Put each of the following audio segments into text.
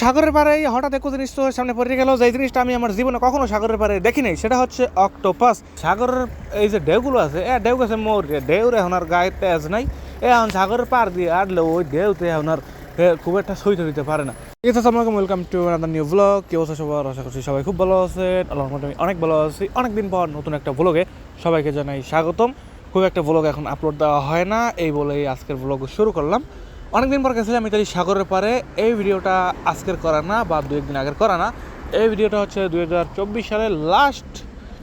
সাগরের পাড়ে হঠাৎ একটু জিনিস তো সামনে পড়ে গেল যে জিনিসটা আমি আমার জীবনে কখনো সাগরের পাড়ে দেখি নাই, সেটা হচ্ছে অক্টোপাস সাগরের এই যে ঢেউগুলো আছে, এ ঢেউ গেছে মোর ঢেউর এখন আর গায়ে তেজ নাই, এ এখন সাগরের পার দিয়ে আটলে ওই ঢেউতে এখন আর খুব একটা সইতে দিতে পারে না। ঠিক আছে আসসালামাইকুম welcome to another new blog কেউ আছে সবার? আশা করছি সবাই খুব ভালো আল্লাহর আমি অনেক ভালো আছি। অনেকদিন পর নতুন একটা ব্লগে সবাইকে জানাই স্বাগতম। খুব একটা ব্লগ এখন আপলোড দেওয়া হয় না, এই বলেই আজকের ব্লগ শুরু করলাম। অনেকদিন পর গেছিলাম ইতালি সাগরের পারে এই ভিডিওটা আজকের করা না বা দু একদিন আগের করা না। এই ভিডিওটা হচ্ছে দু হাজার চব্বিশ সালের লাস্ট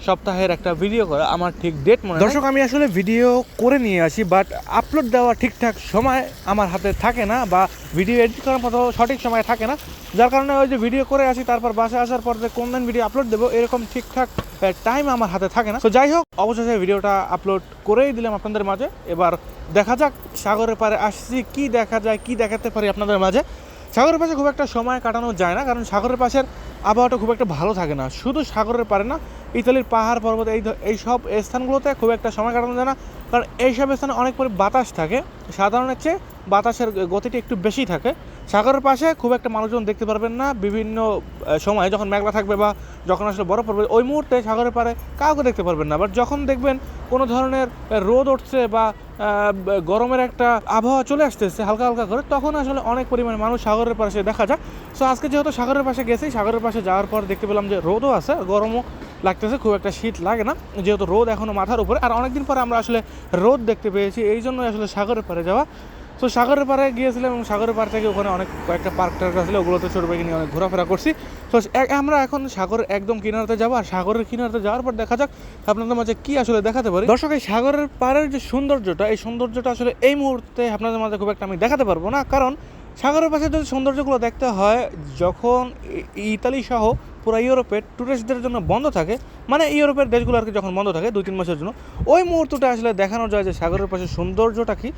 সপ্তাহের একটা ভিডিও করা, আমার ঠিক ডেট মনে দর্শক, আমি আসলে ভিডিও করে নিয়ে আসি বাট আপলোড দেওয়া ঠিকঠাক সময় আমার হাতে থাকে না, বা ভিডিও এডিট করার মতো সঠিক সময় থাকে না। যার কারণে ওই যে ভিডিও করে আসি, তারপর বাসে আসার পর যে কোন দিন ভিডিও আপলোড দেবো, এরকম ঠিকঠাক টাইম আমার হাতে থাকে না। তো যাই হোক, অবশেষে ভিডিওটা আপলোড করেই দিলাম আপনাদের মাঝে। এবার দেখা যাক, সাগরের পারে আসছি, কি দেখা যায়, কি দেখাতে পারি আপনাদের মাঝে। সাগরের পাশে খুব একটা সময় কাটানো যায় না, কারণ সাগরের পাশের আবহাওয়াটা খুব একটা ভালো থাকে না। শুধু সাগরের পারে না, ইতালির পাহাড় পর্বত, এই এই সব স্থানগুলোতে খুব একটা সময় কাটানো যায় না, কারণ এইসব স্থানে অনেক পরি বাতাস থাকে। সাধারণের চেয়ে বাতাসের গতিটি একটু বেশি থাকে। সাগরের পাশে খুব একটা মানুষজন দেখতে পারবেন না। বিভিন্ন সময় যখন মেঘলা থাকবে বা যখন আসলে বরফ পড়বে, ওই মুহূর্তে সাগরের পাড়ে কাউকে দেখতে পারবেন না। বাট যখন দেখবেন কোনো ধরনের রোদ উঠছে বা গরমের একটা আবহাওয়া চলে আসতেছে হালকা হালকা করে, তখন আসলে অনেক পরিমাণে মানুষ সাগরের পাশে দেখা যায়। সো আজকে যেহেতু সাগরের পাশে গেছি, সাগরের পাশে যাওয়ার পর দেখতে পেলাম যে রোদও আছে, গরমও লাগতেছে, খুব একটা শীত লাগে না। যেহেতু রোদ এখনও মাথার উপরে, আর অনেকদিন পরে আমরা আসলে রোদ দেখতে পেয়েছি, এই জন্য আসলে সাগরের পাড়ে যাওয়া তো সাগরের পাড়ে গিয়েছিলাম এবং সাগরের পাড় থেকে ওখানে অনেক কয়েকটা পার্ক টার্ক আসলে ওগুলোতে ছোটো বাইকে নিয়ে অনেক ঘোরাফেরা করছি। তো আমরা এখন সাগরের একদম কিনারাতে যাব আর সাগরের কিনারাতে যাওয়ার পর দেখা যাক আপনাদের মাঝে কি আসলে দেখাতে পারি। দর্শক, এই সাগরের পাড়ের যে সৌন্দর্যটা, এই সৌন্দর্যটা আসলে এই মুহূর্তে আপনাদের মাঝে খুব একটা আমি দেখাতে পারব না। কারণ সাগরের পাশে যদি সৌন্দর্যগুলো দেখতে হয়, যখন ইতালি সহ পুরো ইউরোপের টুরিস্টদের জন্য বন্ধ থাকে মানে ইউরোপের দেশগুলো আর কি যখন বন্ধ থাকে দুই তিন মাসের জন্য, ওই মুহূর্তটা আসলে দেখানো যায় যে সাগরের পাশে সৌন্দর্যটা কি।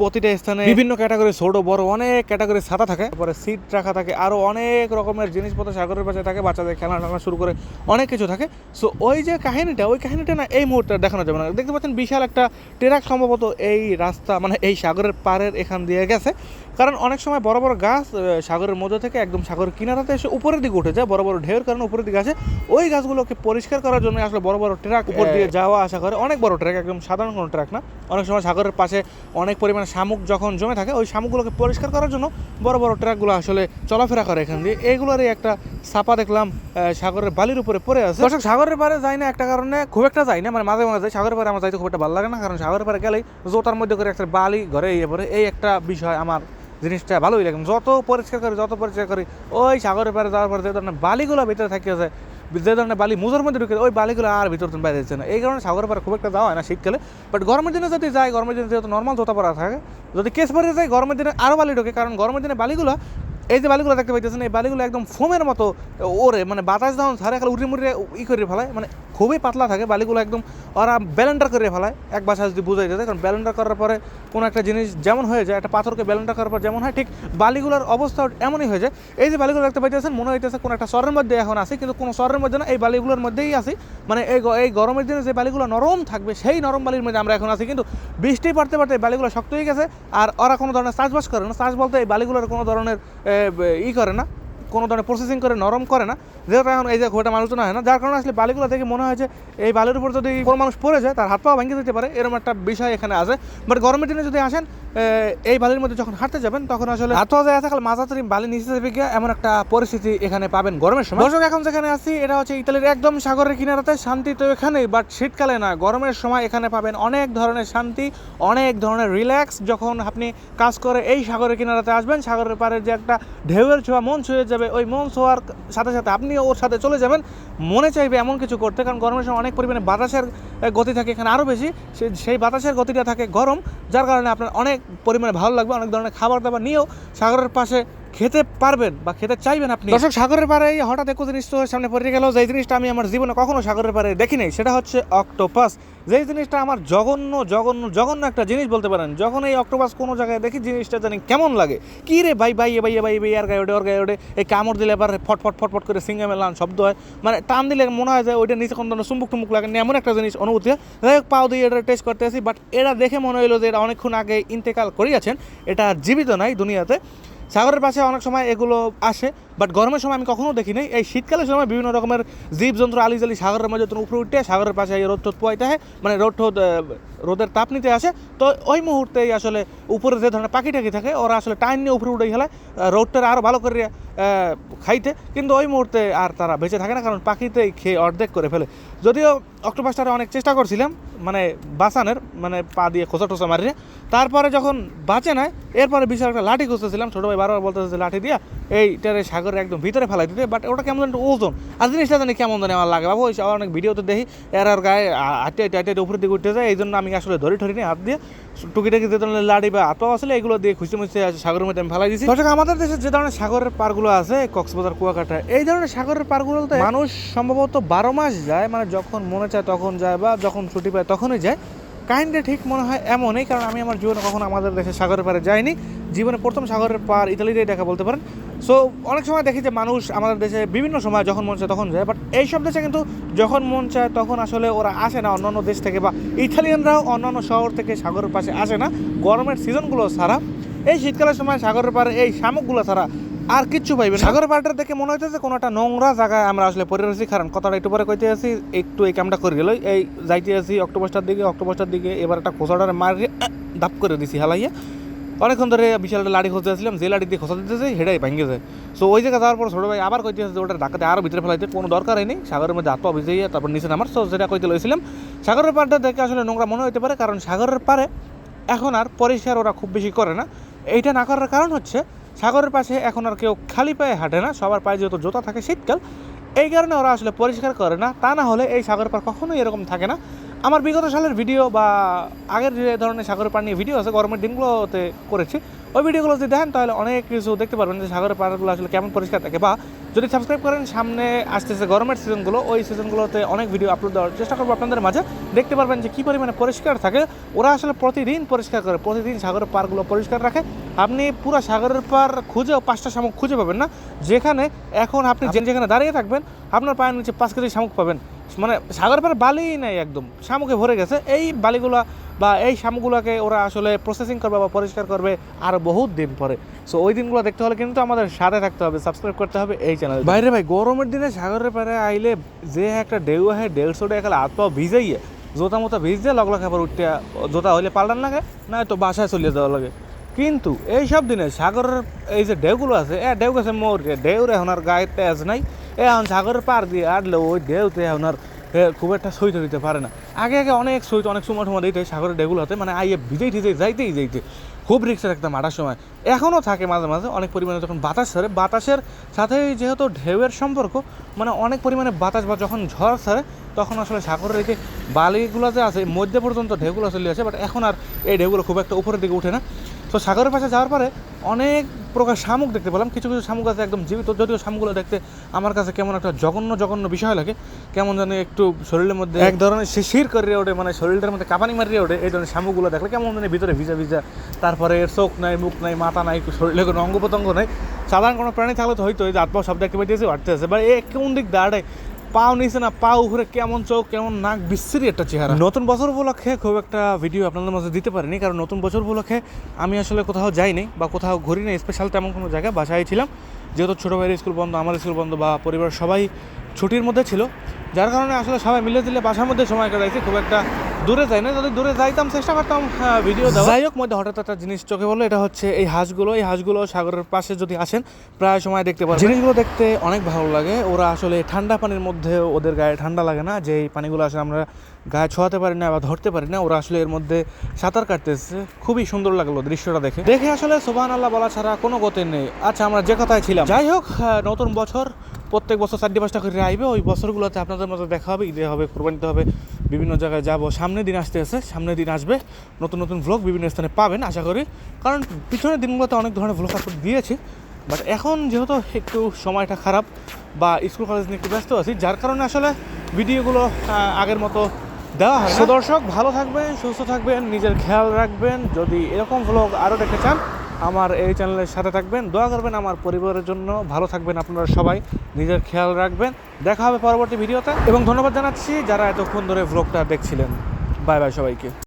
প্রতিটা স্থানে বিভিন্ন ক্যাটাগরি ছোট, বড়, অনেক ক্যাটাগরি ছাতা থাকে। তারপরে সিট রাখা থাকে আরও অনেক রকমের জিনিসপত্র সাগরের পাশে থাকে, বাচ্চাদের খেলা টানা শুরু করে অনেক কিছু থাকে। সো ওই যে কাহিনীটা, ওই কাহিনীটা না এই মুহূর্তে দেখানো যাবে না। দেখতে পাচ্ছেন বিশাল একটা ট্রাক সম্ভবত এই রাস্তা মানে এই সাগরের পাড়ের এখান দিয়ে গেছে। কারণ অনেক সময় বড় বড় গাছ সাগরের মধ্যে থেকে একদম সাগরের কিনারাতে এসে উপরের দিকে উঠে যায় বড় বড় ঢেউর কারণে উপরের দিকে আসে। ওই গাছগুলোকে পরিষ্কার করার জন্য আসলে বড় বড় ট্রাক উপর দিয়ে যাওয়া আসা করে। অনেক বড় ট্রাক একদম সাধারণ কোনো ট্রাক না। অনেক সময় সাগরের পাশে অনেক পরিমাণে শামুক যখন জমে থাকে ওই শামুকগুলোকে পরিষ্কার করার জন্য বড় বড় ট্রাকগুলো আসলে চলাফেরা করে এখান দিয়ে। এগুলোরই একটা ছাপা দেখলাম সাগরের বালির উপরে পড়ে আছে। দর্শক সাগরের পারে যাই না একটা কারণে খুব একটা যাই না মানে মাঝে মাঝে যাই সাগরের পারে আমার যাইতে খুব একটা ভালো লাগে না কারণ সাগরের পারে গেলেই জোতার মধ্যে করে একটা বালি ঘরে ইয়ে পড়ে। এই একটা বিষয় আমার জিনিসটা ভালোই লাগে। যত পরিষ্কার করি, যত পরিষ্কার করি, ওই সাগরের পারে যাওয়ার পর যে ধরনের বালিগুলো ভিতরে থাকে আছে, যে ধরনের বালি মুজোর মধ্যে ঢুকে, ওই বালিগুলো আর ভিতর তুমি বাইরে যাচ্ছে না। এই কারণে সাগরের পারে খুব একটা যাওয়া হয় না শীতকালে। বাট গরমের দিনে যদি যায় গরমের দিনে যেহেতু নর্মাল জোতা পরা থাকে, যদি কেস পরে যায় গরমের দিনে আরও বালি ঢুকে, কারণ গরমের দিনে বালিগুলো এই যে বালিগুলো দেখতে পাইতেছেন, এই বালিগুলো একদম ফোমের মতো ওরে মানে বাতাস যখন ছাড়ে খালি উড়ে মুড়ে ই করে ফেলায় মানে খুবই পাতলা থাকে বালিগুলো একদম, ওরা ব্যালেন্ডার করে ফেলায়। এক বাসা যদি বুঝাই যায় কারণ ব্যালেন্ডার করার পরে কোনো একটা জিনিস যেমন হয়ে যায়, একটা পাথরকে ব্যালেন্ডার করার পর যেমন হয়, ঠিক বালিগুলোর অবস্থা এমনই হয়ে যায়। এই যে বালিগুলো দেখতে পাইতেছেন, মনে হইতেছে কোনো একটা শহরের মধ্যে এখন আছে, কিন্তু কোনো শহরের মধ্যে না, এই বালিগুলোর মধ্যেই আছি। মানে এই এই গরমের দিনে যে বালিগুলো নরম থাকবে, সেই নরম বালির মধ্যে আমরা এখন আছি, কিন্তু বৃষ্টি পড়তে পড়তে এই বালিগুলো শক্ত হয়ে গেছে, আর ওরা কোনো ধরনের চাষবাস করে না। চাষ বলতে এই বালিগুলোর কোনো ধরনের ই করে না? কোনো ধরনের প্রসেসিং করে, নরম করে না। যেহেতু এখন এই যে ঘোটা আলোচনা হয় না, যার কারণে আসলে বালিগুলো দেখে মনে হয় যে এই বালির উপর যদি কোনো মানুষ পড়ে যায়, তার হাত পা ভেঙে দিতে পারে, এরকম একটা বিষয় এখানে আছে। বাট গরমের দিনে যদি আসেন এই বালির মধ্যে যখন হাঁটতে যাবেন, তখন আসলে হাত পাওয়া যায় মাথা তরি বালি নিচে যাবে এমন একটা পরিস্থিতি এখানে পাবেন গরমের সময়। দর্শক, এখন যেখানে আছি, এটা হচ্ছে ইতালির একদম সাগরের কিনারাতে, শান্তি তো এখানেই বাট শীতকালে না, গরমের সময় এখানে পাবেন অনেক ধরনের শান্তি, অনেক ধরনের রিল্যাক্স যখন আপনি কাজ করে এই সাগরের কিনারাতে আসবেন, সাগরের পাড়ে যে একটা ঢেউয়ের ছোঁয়া, মন ছুঁয়ে যাবে ওই মন ছোঁয়ার সাথে সাথে আপনি ওর সাথে চলে যাবেন। মনে চাইবে এমন কিছু করতে, কারণ গরমের সময় অনেক পরিমাণে বাতাসের গতি থাকে এখানে আরও বেশি। সেই বাতাসের গতিটা থাকে গরম, যার কারণে আপনার অনেক পরিমাণে ভালো লাগবে, অনেক ধরনের খাবার দাবার নিয়েও সাগরের পাশে খেতে পারবেন বা খেতে চাইবেন আপনি। দর্শক সাগরের পাড়ে হঠাৎ একটু জিনিস তো সামনে পড়ে গেল। যে জিনিসটা আমি আমার জীবনে কখনো সাগরের পাড়ে দেখি নাই সেটা হচ্ছে অক্টোপাস। যেই জিনিসটা আমার জঘন্য জঘন্য জঘন্য একটা জিনিস বলতে পারেন যখন এই অক্টোপাস কোনো জায়গায় দেখি জিনিসটা জানি কেমন লাগে। কি রে ভাই ভাই এ ভাই এ ভাই ভাই আর গায়ে ওঠে ওর গায়ে ওঠে এই কামড় দিলে এবার ফট ফট ফট ফট করে সিঙ্গে মেলান শব্দ হয়। মানে টান দিলে মনে হয় যে ওইটা নিচে কোনো ধরনের চুম্বুক টুম্বুক লাগে না, এমন একটা জিনিস অনুভূতি। যাই হোক পাও দিয়ে এটা টেস্ট করতে আসি বাট এটা দেখে মনে হলো যে এটা অনেকক্ষণ আগে ইন্তেকাল করিয়াছেন এটা জীবিত নাই দুনিয়াতে। সাগরের পাশে অনেক সময় এগুলো আসে। বাট গরমের সময় আমি কখনো দেখি নাই এই শীতকালের সময় বিভিন্ন রকমের জীবজন্তু আলিজালি সাগরের মাঝে তুমি উপরে উঠে সাগরের পাশে এই রোদ পোয়াইতে হয় মানে রোদ টোদ রোদের তাপ নিতে আসে, তো ওই মুহূর্তেই আসলে উপরে যে ধরনের পাখি টাকি থাকে, ওরা আসলে টাইম নিয়ে উপরে উঠে গেলে রোদটা আরও ভালো করে খাইতে। কিন্তু ওই মুহূর্তে আর তারা বেঁচে থাকে না, কারণ পাখিতেই খেয়ে অর্ধেক করে ফেলে। যদিও অক্টোপাসটারে অনেক চেষ্টা করছিলাম মানে বাঁচানোর মানে পা দিয়ে খোসা টোসা মারিয়ে। তারপরে যখন বাঁচে না এরপরে বিশাল একটা লাঠি খুঁজতেছিলাম, ছোটো ভাই বারবার বলতেছে লাঠি দিয়া এইটারে সাগরের একদম ভিতরে ফেলাই দিতে বাট ওটা কেমন যেন ওজন। আর জিনিসটা জানি কেমন জানি আমার লাগে, বাবু, ওই অনেক ভিডিওতে দেখি এর আর গায়ে হাঁটতে হাঁটতে হাঁটতে উপরের দিকে উঠতে যায় এই জন্য আমি আসলে ধরি ঠরি নিয়ে হাত দিয়ে। টুকিটাকি যে ধরনের লাড়ি বা হাত আসলে এগুলো দিয়ে খুঁজতে মুছতে সাগরের মধ্যে আমি ফেলাই দিয়েছি দর্শক, আমাদের দেশে যে ধরনের সাগরের পারগুলো আছে, কক্সবাজার, কুয়াকাটা, এই ধরনের সাগরের পারগুলোতে মানুষ সম্ভবত বারো মাস যায় মানে যখন মনে চায় তখন যায় বা যখন ছুটি পায় তখনই যায়। কাহিনীটা ঠিক মনে হয় এমনই, কারণ আমি আমার জীবনে কখনো আমাদের দেশে সাগরের পারে যাইনি। জীবনে প্রথম সাগরের পার ইতালিতেই দেখা বলতে পারেন। সো অনেক সময় দেখি যে মানুষ আমাদের দেশে বিভিন্ন সময় যখন মন চায় তখন যায় বাট এই সব দেশে কিন্তু যখন মন চায় তখন আসলে ওরা আসে না অন্যান্য দেশ থেকে বা ইতালিয়ানরাও অন্যান্য শহর থেকে সাগরের পাশে আসে না। গরমের সিজনগুলো ছাড়া এই শীতকালের সময় সাগরের পারে এই শামুকগুলো ছাড়া আর কিচ্ছু পাইবে সাগরের পাড়টা দেখে মনে হইতেছে কোনো একটা নোংরা জায়গায় আমরা আসলে পড়ে রয়েছি। কারণ কথাটা একটু পরে কইতে আছি একটু এই কামটা করে গেল এই যাইতে আছি অক্টোবরটার দিকে অক্টোবরটার দিকে এবার একটা খোসাটারে আহ, দাপ করে দিছি হালাইয়া। অনেকক্ষণ ধরে বিশাল একটা লাড়ি খুঁজতে আসছিলাম, যে লাড়ি দিয়ে খোসা দিতেছে সেটাই ভেঙে যায়। সো ওই জায়গায় যাওয়ার পর ছোটো ভাই আবার কইতে আসছে ওটা ঢাকাতে আরও ভিতরে ফেলাইতে, কোনো দরকারই নেই। সাগরের মধ্যে আত্মা ভিজে তারপর নিচে নামার। সো সেটা কইতে লইছিলাম। সাগরের পাড়টা দেখে আসলে নোংরা মনে হতে পারে, কারণ সাগরের পাড়ে এখন আর পরিষ্কার ওরা খুব বেশি করে না। এইটা না করার কারণ হচ্ছে, সাগরের পাশে এখন আর কেউ খালি পায়ে হাঁটে না, সবার পায়ে যেহেতু জোতা থাকে শীতকাল, এই কারণে ওরা আসলে পরিষ্কার করে না। তা না হলে এই সাগরের পার কখনোই এরকম থাকে না। আমার বিগত সালের ভিডিও বা আগের যে ধরনের সাগরের পাড় নিয়ে ভিডিও আছে, গরমের দিনগুলোতে করেছি, ওই ভিডিওগুলো যদি দেখেন, তাহলে অনেক কিছু দেখতে পারবেন যে সাগরের পাড়গুলো আসলে কেমন পরিষ্কার থাকে। বা যদি সাবস্ক্রাইব করেন, সামনে আসতেছে গরমের সিজনগুলো ওই সিজনগুলোতে অনেক ভিডিও আপলোড দেওয়ার চেষ্টা করব আপনাদের মাঝে। দেখতে পারবেন যে কী পরিমাণে পরিষ্কার থাকে। ওরা আসলে প্রতিদিন পরিষ্কার করে, প্রতিদিন সাগরের পাড়গুলো পরিষ্কার রাখে। আপনি পুরো সাগরের পার খুঁজেও পাঁচটা শামুক খুঁজে পাবেন না। যেখানে এখন আপনি যেখানে দাঁড়িয়ে থাকবেন, আপনার পায়ের নিচে পাঁচ কেজি শামুক পাবেন। মানে সাগর পাড়ে বালি নাই একদম, শামুকে ভরে গেছে। এই বালিগুলা বা এই শামুকগুলোকে ওরা আসলে প্রসেসিং করবে বা পরিষ্কার করবে আর বহুত দিন পরে। সো ওই দিনগুলো দেখতে হলে কিন্তু আমাদের সাথে থাকতে হবে সাবস্ক্রাইব করতে হবে এই চ্যানেল বাইরে ভাই, গরমের দিনে সাগরের পাড়ে আইলে যে একটা ঢেউ আহে, দেড়শো টাকা হাত পা ভিজাইয়ে জোতা মোতা ভিজ দিয়ে লগলা খাবার উঠতে, জোতা হইলে পাল্টান লাগে না তো বাসায় চলে যাওয়া লাগে। কিন্তু এই সব দিনে সাগরের এই যে ঢেউগুলো আছে, এ ঢেউ গেছে মোর ঢেউ এখন আর গায়ে তেজ নাই। এ এখন সাগরের পার দিয়ে আটলে ওই ঢেউতে এখন আর খুব একটা সইতে দিতে পারে না। আগে আগে অনেক সইতে, অনেক সময় সময় দিতে সাগরের ঢেউগুলোতে মানে আইয়ে ভিজেই ঠিজে যাইতেই যাইতে। খুব রিক্সে থাকতাম আটার সময়। এখনও থাকে মাঝে মাঝে, অনেক পরিমাণে যখন বাতাস ছাড়ে বাতাসের সাথে যেহেতু ঢেউয়ের সম্পর্ক মানে অনেক পরিমাণে বাতাস বা যখন ঝড় ছাড়ে তখন আসলে সাগরের এই যে বালিগুলো যে আছে মধ্যে পর্যন্ত ঢেউগুলো চলে আসে বাট এখন আর এই ঢেউগুলো খুব একটা উপরের দিকে উঠে না। তো সাগরের পাশে যাওয়ার পরে অনেক প্রকার শামুক দেখতে পেলাম। কিছু কিছু শামুক আছে একদম জীবিত, যদিও শামুকগুলো দেখতে আমার কাছে কেমন একটা জঘন্য জঘন্য বিষয় লাগে। কেমন জানি একটু শরীরের মধ্যে এক ধরনের শিশির করে ওঠে মানে শরীরটার মধ্যে কাঁপানি মারিয়ে ওঠে, এই ধরনের শামুকগুলো দেখলে কেমন জানি ভিতরে ভিজা ভিজা। তারপরে চোখ নাই, মুখ নাই, মাথা নাই শরীরে কোনো অঙ্গ প্রত্যঙ্গ নাই। সাধারণ কোনো প্রাণী থাকলে তো হয়তো এই হাত পাও সব দেখতে পাইতেছে হাঁটতে আছে, বা এ কোন দিক দাঁড়ায়? পাও নিচে না পা উপরে কেমন চোখ, কেমন নাক, বিশ্রী একটা চেহারা। নতুন বছর উপলক্ষে খুব একটা ভিডিও আপনাদের মাঝে দিতে পারিনি, কারণ নতুন বছর উপলক্ষে আমি আসলে কোথাও যাইনি বা কোথাও ঘুরি নাই স্পেশাল তেমন কোনো জায়গায়, বাসায় ছিলাম। যেহেতু ছোটো ভাইয়ের স্কুল বন্ধ আমার স্কুল বন্ধ বা পরিবার সবাই ছুটির মধ্যে ছিল যার কারণে আসলে সবাই মিলে দিলে বাসার মধ্যে সময় কাটাইছি খুব একটা দূরে যাই না। যদি দূরে যাইতাম চেষ্টা করতাম ভিডিও দেওয়া যাই হোক মধ্যে হঠাৎ একটা জিনিস চোখে বলো এটা হচ্ছে এই হাঁসগুলো। এই হাঁসগুলো সাগরের পাশে যদি আসেন প্রায় সময় দেখতে পাবেন জিনিসগুলো দেখতে অনেক ভালো লাগে। ওরা আসলে ঠান্ডা পানির মধ্যে ওদের গায়ে ঠান্ডা লাগে না যেই এই পানিগুলো আসলে আমরা গায়ে ছোঁয়াতে পারি না বা ধরতে পারি না, ওরা আসলে এর মধ্যে সাঁতার কাটতেছে। খুবই সুন্দর লাগল দৃশ্যটা দেখে। দেখে আসলে সোবান আল্লাহ বলা ছাড়া কোনো গতি নেই। আচ্ছা আমরা যে কথায় ছিলাম। যাই হোক নতুন বছর, প্রত্যেক বছর চারটি পাঁচটা করে আইবে। ওই বছরগুলোতে আপনাদের মধ্যে দেখা হবে, ঈদে হবে কোরবানিতে হবে, বিভিন্ন জায়গায় যাব। সামনের দিন আসতে আছে, সামনের দিন আসবে। নতুন নতুন ভ্লগ বিভিন্ন স্থানে পাবেন, আশা করি। কারণ পিছনের দিনগুলোতে অনেক ধরনের ভ্লগ আপলোড দিয়েছি। বাট এখন যেহেতু একটু সময়টা খারাপ বা স্কুল কলেজ নিয়ে একটু ব্যস্ত আছি, যার কারণে আসলে ভিডিওগুলো আগের মতো দেওয়া হয়। না। দর্শক, ভালো থাকবেন, সুস্থ থাকবেন, নিজের খেয়াল রাখবেন। যদি এরকম ভ্লগ আরও দেখতে চান, আমার এই চ্যানেলের সাথে থাকবেন। দোয়া করবেন আমার পরিবারের জন্য। ভালো থাকবেন আপনারা সবাই, নিজের খেয়াল রাখবেন। দেখা হবে পরবর্তী ভিডিওতে এবং ধন্যবাদ জানাচ্ছি যারা এতক্ষণ ধরে ভ্লগটা দেখছিলেন। বাই বাই সবাইকে।